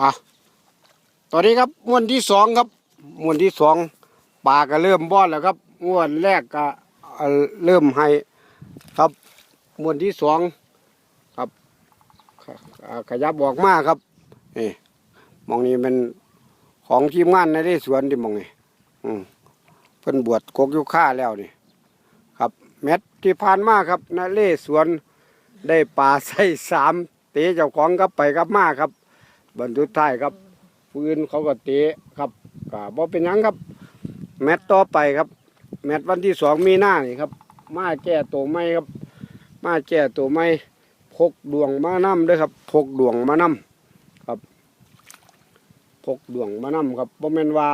อะตอนนี้ครับม้วนที่สองครับม้วนที่สองปลาก็เริ่มบ้อนแล้วครับม้วนแรกก็เริ่มให้ครับม้วนที่สองครับอ่าขยับบอกมากครับนี่มองนี้เป็นของทีมงานในได้สวนที่มองนี่อืมเพิ่นบวชกกยุค่าแล้วนี่ ครับเม็ดที่ผ่านมาครับนาเล่สวนได้ปลาใส่สามเตะเจ้าของกลับไปกลับมาครับ บรรทุกท้ายครับปืนเขาก็เตะครับก็บ่เป็นหยังครับ แมตช์ต่อไปครับ แมตช์วันที่สองมีหน้านี่ครับ มาแก้ตัวไม่ครับ มาแก้ตัวไม่พกดวงมานำด้วยครับพกดวงมานำครับพกดวงมานำครับบ่แม่นว่า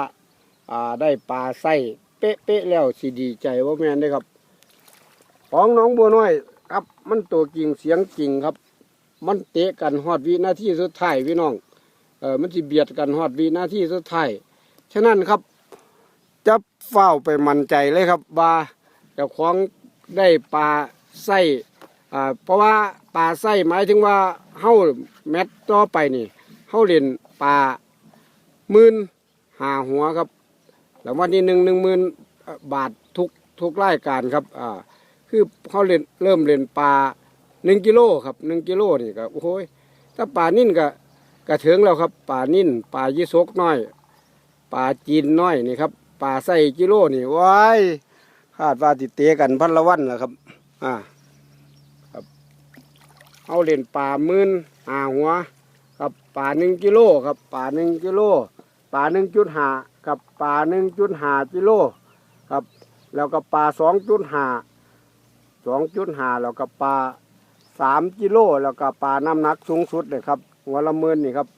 อ่าได้ปลาไส้เป๊ะๆแล้วสิดีใจบ่แม่นเด้อครับ ของน้องบัวน้อยครับ มันตัวจริงเสียงจริงครับ มันเตะกันฮอดวินาทีสุดท้ายพี่น้อง เออมันสิเบียดกันฮอดวินาที่สุดท้ายฉะนั้นครับจะเฝ้าไปมั่นใจเลยครับว่าเจ้าของได้ปลาไส้อ่าเพราะว่าปลาไส้หมายถึงว่าเฮาแมตต่อไปนี่เฮาเล่นปลาหมื่นหาหัวครับแล้ววันที่หนึ่งหนึ่งหมื่นบาททุกทุกรายการครับอ่าคือเขาเล่นเริ่มเล่นปลาหนึ่งกิโลครับหนึ่งกิโลนี่ก็โอ้โหยถ้าปลานิ่นก็ กระเถิงแล้วครับปลานิ่นปลายี่สกน้อยปลาจีนน้อยนี่ครับปลาไส้กิโลนี่ว้ายคาดว่าติเตะกันพันละวันแหละครับ อ่าครับเอาเล่นปลามื่นหาหัว ครับปลาหนึ่งกิโลครับปลาหนึ่งกิโลปลาหนึ่งจุดหากับปลาหนึ่งจุดหากิโลครับ แล้วก็ปลาสองจุดหาสองจุดหาแล้วก็ปลาสามกิโลแล้วก็ปลาน้ำหนักสูงสุดเลยครับ หัวละหมื่นนี่ครับ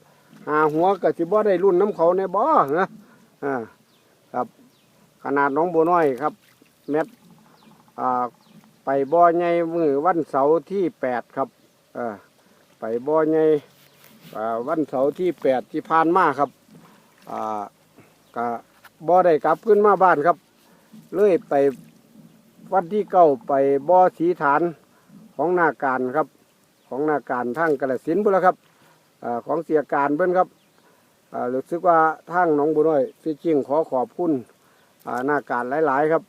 หาหัวก็สิบ่ได้รุ่นน้ำเขาในบ่อนะอ่าครับ ขนาดน้องบัวน้อยครับ เม็ดอ่าไปบ่อใหญ่มือวันเสาร์ที่แปดครับอ่าไปบ่อใหญ่อ่าวันเสาร์ที่แปดที่ผ่านมาครับอ่าก็บ่ได้กลับขึ้นมาบ้านครับเลยไปวันที่เก้าไปบ่อสีฐานของนาการครับ ของนาการทั้งกระสินธุ์พุ่นละครับ ของเสียการเบิ้นครับอ่ารู้สึกว่าทางหนองบัวน้อยฟิชชิ่งขอขอบคุณอ่าหน้าการหลาย ๆ ครับ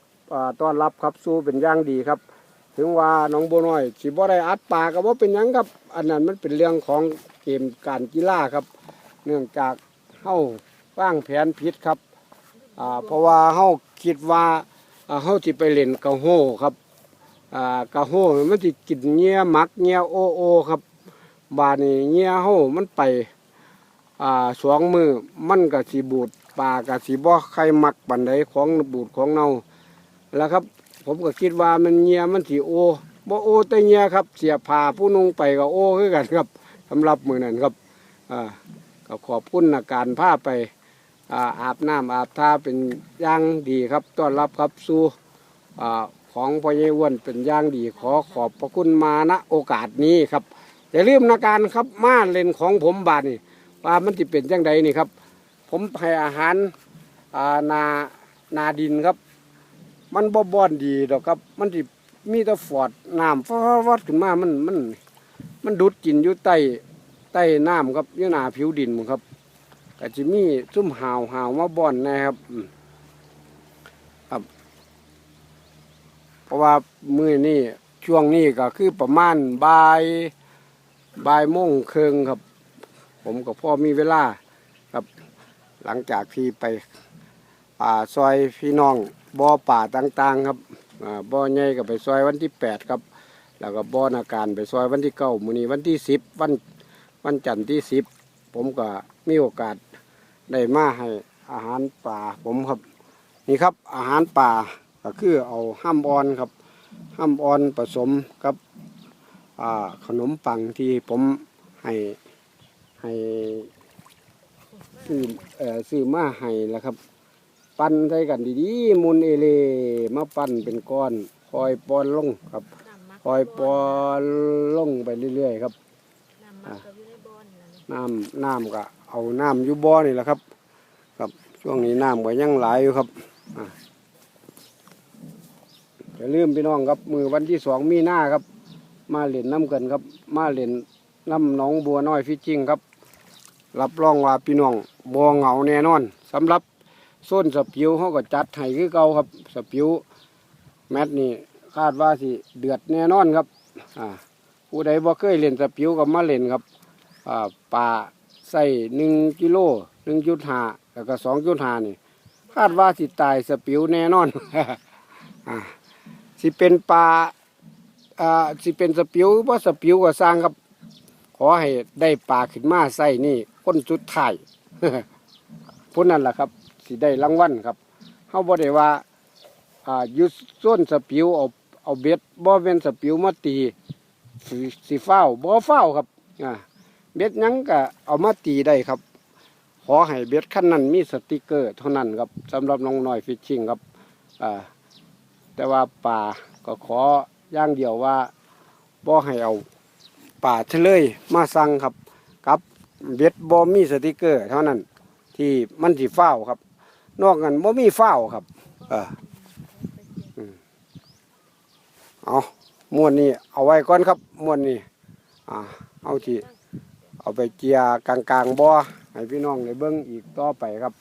ต้อนรับครับสู้เป็นย่างดีครับ ถึงว่าหนองบัวน้อยสิบ่ได้อัดปากก็บ่เป็นยังครับ อันนั้นมันเป็นเรื่องของเกมการกีฬาครับ เนื่องจากเฮาวางแผนผิดครับเพราะว่าเฮาคิดว่าอ่าเฮาสิไปเล่นกะโฮครับอ่ากะโฮมันสิกินเงี้ยมักเงี้ยโอโอครับ บานีเงี้ยเฮามันไปอ่าสองมือมันก็สีบูดปลาก็สีบ่ใครมักปันใดของบูดของเน่าแล้วครับ ผมก็คิดว่ามันเงี้ยมันสีโอบ่โอแต่เงี้ยครับ เสียผ่าผู้นุงไปก็โอคือกันครับสำหรับมือนั้นครับอ่าก็ขอบคุณอาการผ้าไปอาอาบน้ำอาบท่าเป็นย่างดีครับต้อนรับครับสู่อ่าของพ่อใหญ่อ้วนเป็นย่างดีขอขอบพระคุณมาณโอกาสนี้ครับ อย่าลืมนะการครับมาเล่นของผมบาดนี่ว่ามันจะเป็นจังใดนี่ครับ ผมให้อาหารานานาดินครับ มันบ่บอนดีดอกครับ มันสิมีแต่ฟอดน้ำฟอดฟอดขึ้นมามันมัน มันดูดกินอยู่ใต้ใต้น้ำครับอยู่หนาผิวดินมครับก็จะมีซุ่มหาวหาวมาบ่อนนะครับครับ เพราะว่ามือนี่ช่วงนี้ก็คือประมาณบ่าย บ่ายโมงเครึ่งครับ ผมกับพ่อมีเวลาครับ หลังจากที่ไปป่าซอยพี่น้องบ่อป่าต่างๆ ครับบ่อใหญ่ก็ไปซอยวันที่แปดครับ แล้วก็บ่อนาการไปซอยวันที่เก้ามื้อนี้วันที่สิบวันวันจันทร์ที่สิบผมก็มีโอกาสได้มาให้อาหารป่าผมครับ นี่ครับอาหารป่าก็คือเอาห้ามออนครับห้ามออนผสมกับ ขนมปังที่ผมให้ให้ซื้อเอ่อซื้อมาให้แล้วครับ ปั้นใส่กันดีๆมุนเอเลมาปั้นเป็นก้อนคอยปอนลงครับคอยปอนลงไปเรื่อยๆครับน้ำมันก็อยู่ในบ่อนนั่นนี่น้ำน้ำก็เอาน้ำอยู่บ่อนี่แหละครับ ครับช่วงนี้น้ำก็ยังหลายอยู่ครับอ่าอย่าลืมพี่น้องครับมือวันที่สองมีหน้าครับ มาเล่นน้ำกันครับ มาเล่นน้ำหนองบัวน้อยฟิชชิงครับ รับรองว่าพี่น้องบ่เหงาแน่นอนสำหรับส้นสปิวเขาก็จัดให้คือเก่าครับสปิวแมตช์นี่คาดว่าสิเดือดแน่นอนครับอ่าผู้ใดบ่เคยเล่นสปิวก็มาเล่นครับอ่าปลาใส่หนึ่งกิโลหนึ่งจุดห้าแล้วก็สองจุดห้านี่คาดว่าสิตายสปิวแน่นอนอ่าสิเป็นปลา อ่าสิเป็นสปิวว่าสปิวก็สร้างครับ ขอให้ได้ปลาขึ้นมาใส่นี่คนสุดท้ายพุ่นนั่นแหละครับสิได้รางวัลครับเฮาบ่ได้ว่าอ่ายุส่วนสปิวเอาเอาเบ็ดบ่เป็นสปิวมาตีสิสเฝ้าบ่เฝ้าครับอ่าเบ็ดยังก็เอามาตีได้ครับ ขอให้เบ็ดขั้นนั้นมีสติกเกอร์เท่านั้นครับสำหรับน้องน้อยฟิชชิงครับอ่าแต่ว่าป่าก็ขอ อย่างเดียวว่าบ่ให้เอาป่าเฉลยมาสั่งครับกับเบ็ดบ่มีสติกเกอร์ เท่านั้น ที่มันสิเฝ้าวครับ นอกนั้นบ่มีเฝ้าวครับ เออเอาม้วนนี้เอาไว้ก่อนครับม้วนนี้อ่าเอาที่เอาไปเจียกลางๆบ่อให้พี่น้องได้เบิ่งอีกต่อไปครับ